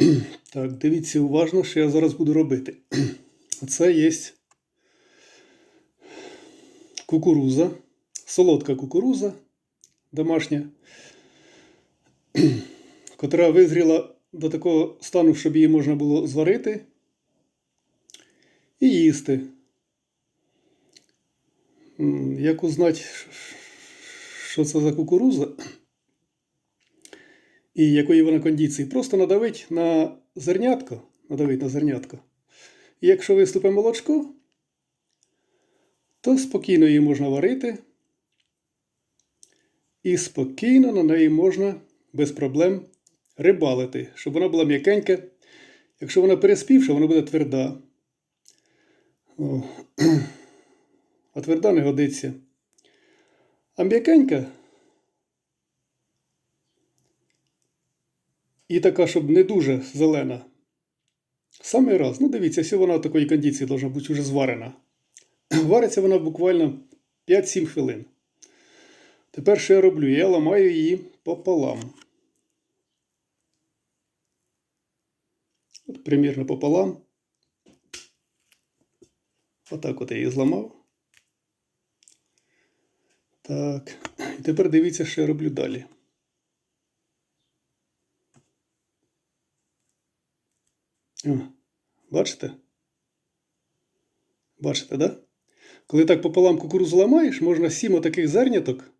Так, дивіться уважно, що я зараз буду робити. Це є кукуруза, солодка кукуруза домашня, котра визріла до такого стану, щоб її можна було зварити і їсти. Як узнати, що це за кукуруза і якої вона кондиції? Просто надавить на зернятко, надавить на зернятко. І якщо виступить молочко, то спокійно її можна варити. І спокійно на неї можна без проблем рибалити, щоб вона була м'якенька. Якщо вона переспівша, вона буде тверда. О. А тверда не годиться. А м'якенька. І така, щоб не дуже зелена. Саме раз. Ну, дивіться, все вона в такої кондиції должна бути вже зварена. Вариться вона буквально 5-7 хвилин. Тепер що я роблю? Я ламаю її пополам. От примірно пополам. Отак от я її зламав. Так. І тепер дивіться, що я роблю далі. Бачите? Бачите, да? Коли так пополам кукурузу ламаєш, можна сім отаких зерняток,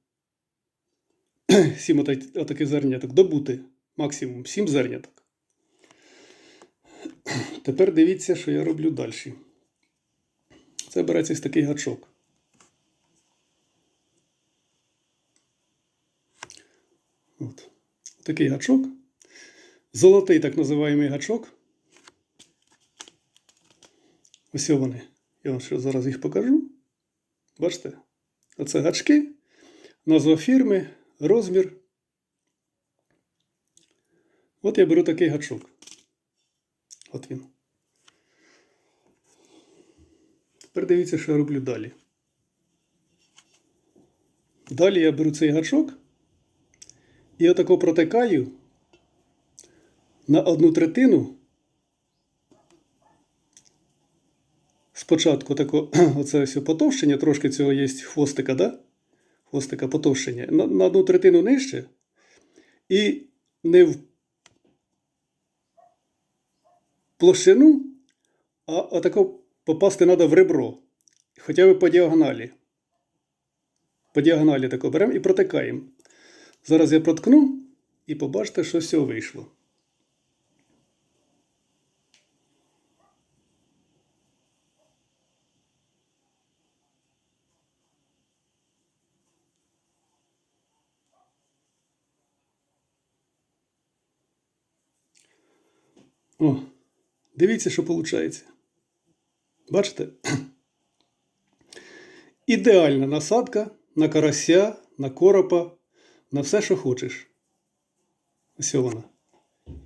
сім отаких зерняток добути. Максимум сім зерняток. Тепер дивіться, що я роблю далі. Це береться ось такий гачок. От. Такий гачок. Золотий так називаємий гачок. Ось вони. Я вам ще зараз їх покажу. Бачите? Оце гачки, назва фірми, розмір. От я беру такий гачок. От він. Тепер дивіться, що я роблю далі. Далі я беру цей гачок і отако протикаю на одну третину. Спочатку тако, оце ось потовщення, трошки цього є хвостика, да? Хвостика потовщення. На, на одну третину нижче. І не в площину, а отако попасти треба в ребро. Хоча б по діагоналі. По діагоналі тако беремо і протикаємо. Зараз я проткну і побачите, що з цього вийшло. О, дивіться, що виходить. Бачите? Ідеальна насадка на карася, на коропа, на все, що хочеш. Ось вона.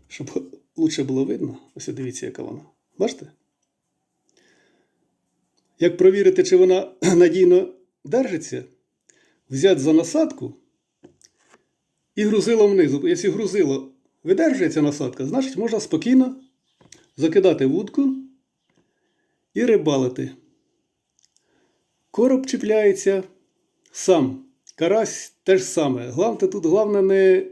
Щоб лучше було видно, ось дивіться, яка вона. Бачите? Як провірити, чи вона надійно держиться, взяти за насадку і грузило внизу. Якщо грузило видержується насадка, значить можна спокійно закидати вудку і рибалити. Короб чіпляється сам. Карась теж саме. Головне тут головне не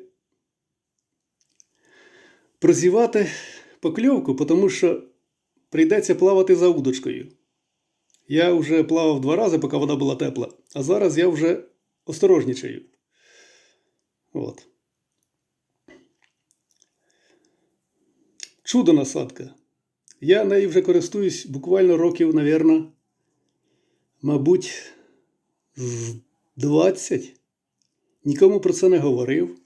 прозівати покльовку, тому що прийдеться плавати за удочкою. Я вже плавав два рази, поки вода була тепла, а зараз я вже осторожнічаю. От. Чудо насадка. Я нею вже користуюсь буквально років, навірно, мабуть, з 20. Нікому про це не говорив.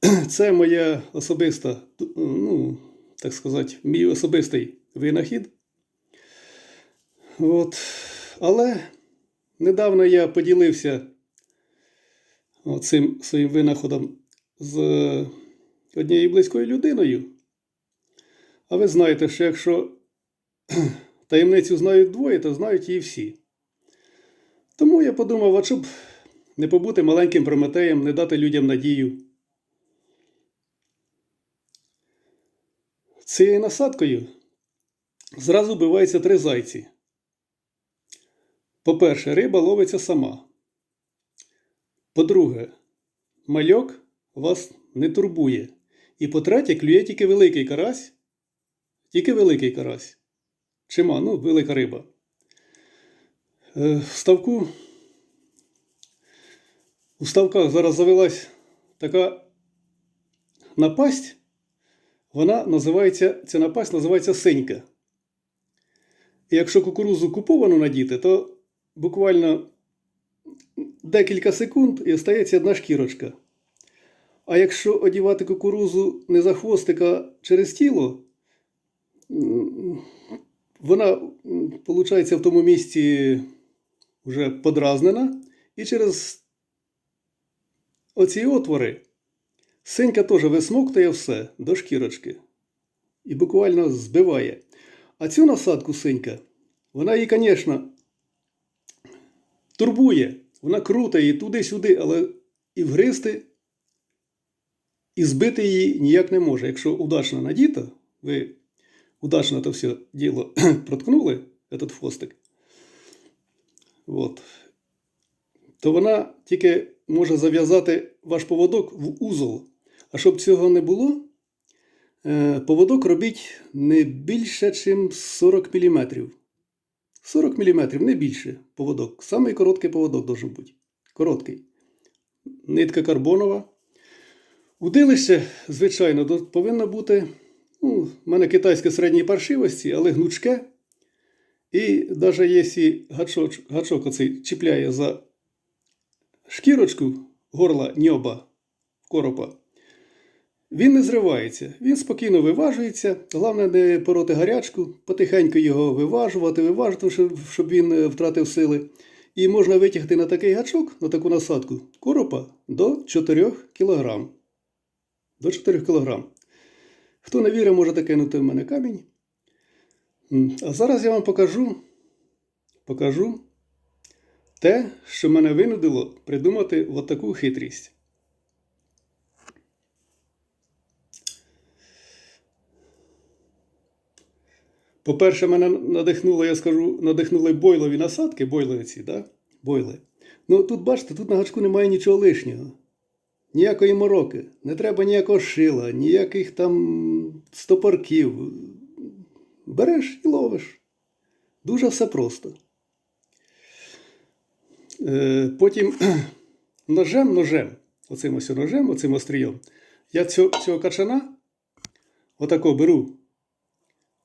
Це моя особиста, ну, так сказати, мій особистий винахід. От. Але недавно я поділився цим своїм винаходом з однією близькою людиною. А ви знаєте, що якщо таємницю знають двоє, то знають її всі. Тому я подумав, а щоб не побути маленьким прометеєм, не дати людям надію. Цією насадкою зразу вбивається три зайці. По-перше, риба ловиться сама. По-друге, мальок вас не турбує. І по-третє, клює тільки великий карась. Тільки великий карась. Чима, ну, велика риба. Е, В ставку. У ставках зараз завелась така напасть. Вона називається, ця напасть називається синька. І якщо кукурузу куповану надіти, то буквально декілька секунд і остається одна шкірочка. А якщо одівати кукурузу не за хвостик, а через тіло, вона, виходить, в тому місці вже подразнена, і через оці отвори синька теж висмоктує все до шкірочки і буквально збиває. А цю насадку синька, вона її, звісно, турбує, вона крута її туди-сюди, але і вгризти, і збити її ніяк не може. Якщо удачно надіта, ви удачно це все діло проткнули, этот хвостик, от, то вона тільки може зав'язати ваш поводок в узол. А щоб цього не було, е, поводок робіть не більше, ніж 40 мм. 40 мм, не більше поводок. Самий короткий поводок должен бути. Короткий. Нитка карбонова. Удилище, звичайно, повинно бути. Ну, в мене китайське середньої паршивості, але гнучке. І навіть якщо гачок, гачок оцей чіпляє за шкірочку горла ньоба коропа, він не зривається, він спокійно виважується. Головне не пороти гарячку, потихеньку його виважувати, виважувати, щоб- він е, втратив сили. І можна витягти на такий гачок, на таку насадку коропа до 4 кг. До 4 кг. Хто не вірить, можете кинути в мене камінь. А зараз я вам покажу, покажу те, що мене винудило придумати от таку хитрість. По-перше, мене надихнуло, я скажу, надихнули бойлові насадки, бойлові ці, да? бойли. Ну тут бачите, тут на гачку немає нічого лишнього. Ніякої мороки, не треба ніякого шила, ніяких там стопорків. Береш і ловиш. Дуже все просто. Е, потім ножем, ножем, оцим ось ножем, оцим острієм, я цього, цього качана отако беру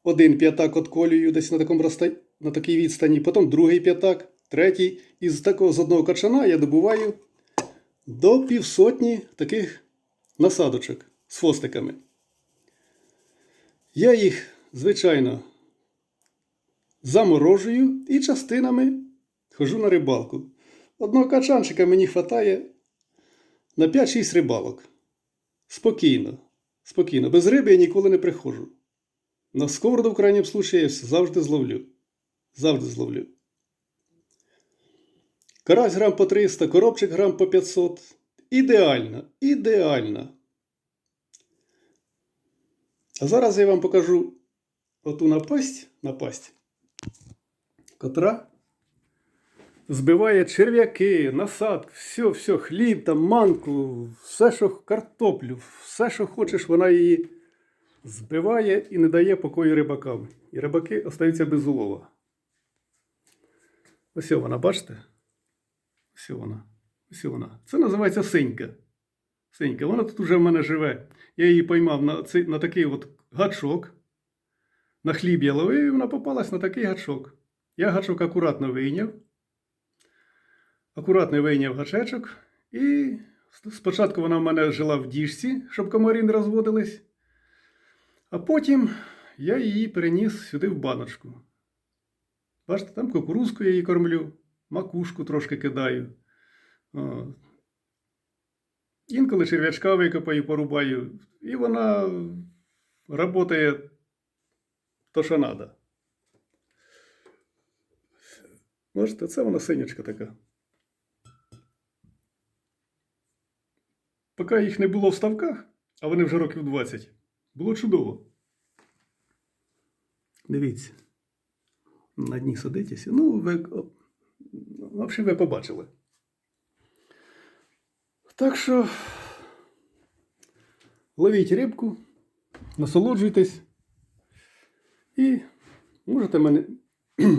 один п'ятак отколюю десь на такому на такій відстані, потім другий п'ятак, третій. І з такого з одного качана я добуваю до півсотні таких насадочок з хвостиками. Я їх, звичайно, заморожую і частинами хожу на рибалку. Одного качанчика мені вистачає на 5-6 рибалок. Спокійно. Спокійно. Без риби я ніколи не приходжу. На сковороду в крайньому случаї я завжди зловлю. Завжди зловлю. Карась грам по 300, коробчик грам по 500. Ідеально, ідеально. А зараз я вам покажу оту напасть, напасть, котра збиває черв'яки, насадки, все, все, хліб, там, манку, все, що картоплю, все, що хочеш, вона її збиває і не дає покою рибакам. І рибаки остаються без улова. Ось вона, бачите? Ось вона. Ось вона. Це називається синька. Синька. Вона тут уже в мене живе. Я її поймав на, цей, на такий от гачок. На хліб я ловив, і вона попалась на такий гачок. Я гачок акуратно вийняв. Акуратно вийняв гачечок. І спочатку вона в мене жила в діжці, щоб комарі не розводились. А потім я її переніс сюди в баночку. Бачите, там кукурузку я її кормлю, макушку трошки кидаю. О. Інколи черв'ячка викопаю, порубаю, і вона працює то, що треба. Бачите, це вона синячка така. Поки їх не було в ставках, а вони вже років 20, було чудово. Дивіться. На дні садитесь. Ну, ви, в общем, ви побачили. Так що ловіть рибку, насолоджуйтесь і можете мене,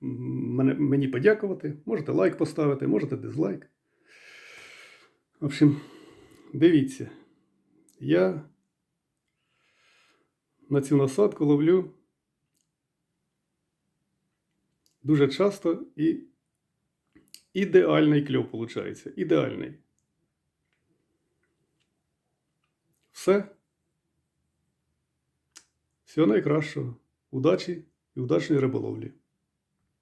мене, мені подякувати, можете лайк поставити, можете дизлайк. В общем, дивіться, я на цю насадку ловлю дуже часто і ідеальний кльов виходить. Ідеальний. Все. Всього найкращого. Удачі і удачної риболовлі.